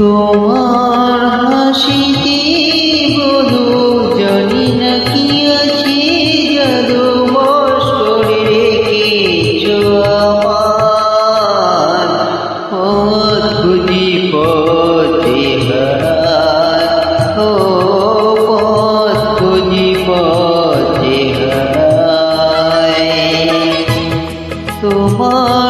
তোমার হাসিতে বধু জানি না কি আছে জাদু বস করে রেখেছ অদ্ভুতি পথে হারায় ও পদ্মুতি পথে তোমার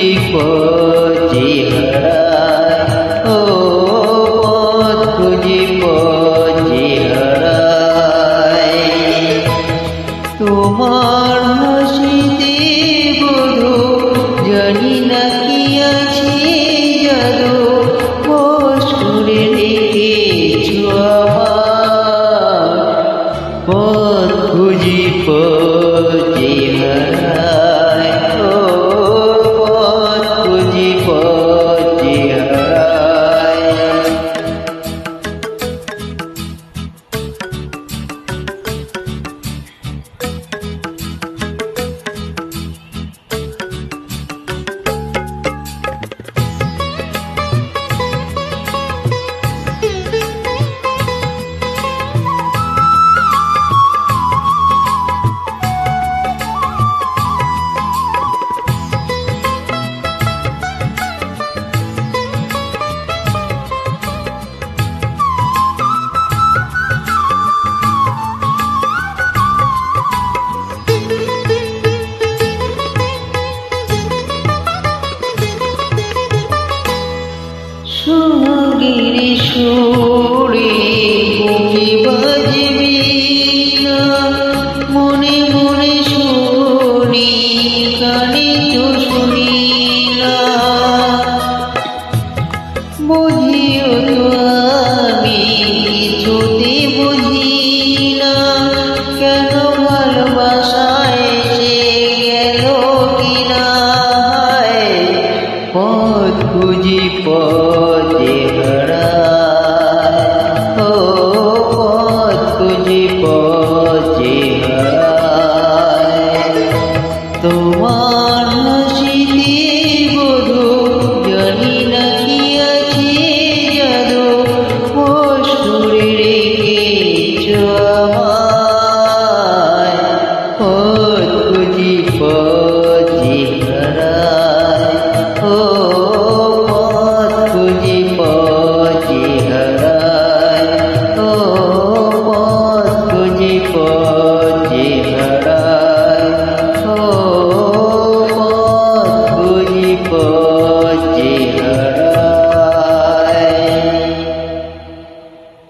equal.